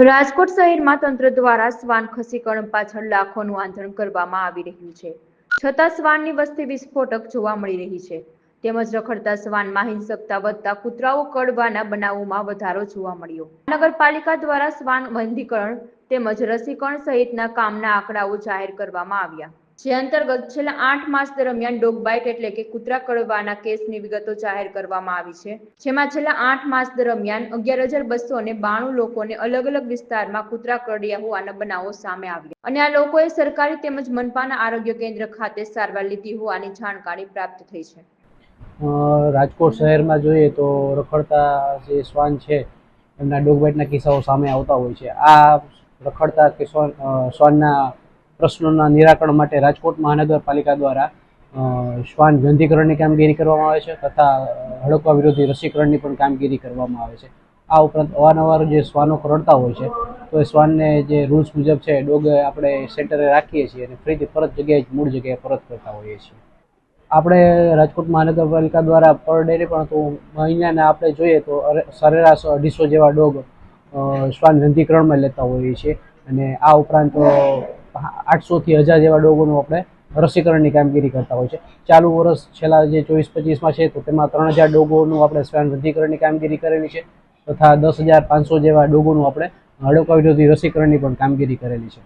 રાજકોટ શહેરમાં તંત્ર દ્વારા શ્વાન ખસીકરણ પાછળ લાખોનું આંદોલન કરવામાં આવી રહ્યું છે. છતાં શ્વાનની વસ્તી વિસ્ફોટક જોવા મળી રહી છે. તેમજ રખડતા શ્વાનમાં હિંસકતા વધતા કૂતરાઓ કડવાના બનાવોમાં વધારો જોવા મળ્યો. નગરપાલિકા દ્વારા શ્વાન બંધીકરણ તેમજ રસીકરણ સહિતના કામના આંકડાઓ જાહેર કરવામાં આવ્યા. જે અંતર્ગત છેલ્લા આઠ માસ દરમિયાન ડોગ બાઇટ એટલે કે કૂતરા કડવાના કેસની વિગતો જાહેર કરવામાં આવી છે. જેમાં છેલ્લા આઠ માસ દરમિયાન અગિયાર હજાર બસો ને બાણું લોકોને અલગ અલગ વિસ્તારમાં કૂતરા કરડ્યા હોવાના બનાવો સામે આવ્યા. અને આ લોકોએ સરકારી તેમજ મનપાના આરોગ્ય કેન્દ્ર ખાતે સારવાર લીધી હોવાની જાણકારી પ્રાપ્ત થઈ છે. રાજકોટ શહેરમાં જોઈએ તો રખડતા જે શ્વાન છે, એમના ડોગ બાઇટના કિસ્સાઓ સામે આવતા હોય છે. આ રખડતા કે શ્વાનના પ્રશ્નોના નિરાકરણ માટે રાજકોટ મહાનગરપાલિકા દ્વારા શ્વાન ગંધીકરણની કામગીરી કરવામાં આવે છે તથા હડકવા વિરોધી રસીકરણની પણ કામગીરી કરવામાં આવે છે. આ ઉપરાંત અવારનવાર જે શ્વાનો કરડતા હોય છે, તો એ શ્વાનને જે રૂલ્સ મુજબ છે ડોગ આપણે સેન્ટરે રાખીએ છીએ અને ફરીથી પરત જગ્યાએ મૂળ જગ્યાએ પરત કરતા હોઈએ છીએ. આપણે રાજકોટ મહાનગરપાલિકા દ્વારા પર ડેને પણ તો મહિનાને આપણે જોઈએ તો સરેરાશ અઢીસો જેવા ડોગ શ્વાન ગંધીકરણમાં લેતા હોઈએ છીએ. અને આ ઉપરાંત આઠસોથી હજાર જેવા ડોગોનું આપણે રસીકરણની કામગીરી કરતા હોય છે. ચાલુ વર્ષ છેલ્લા જે ચોવીસ પચીસમાં છે, તો તેમાં ત્રણ હજાર ડોગોનું આપણે સ્વયં વૃદ્ધિકરણની કામગીરી કરેલી છે તથા દસ હજાર પાંચસો જેવા ડોગોનું આપણે હડકા વિરોધી રસીકરણની પણ કામગીરી કરેલી છે.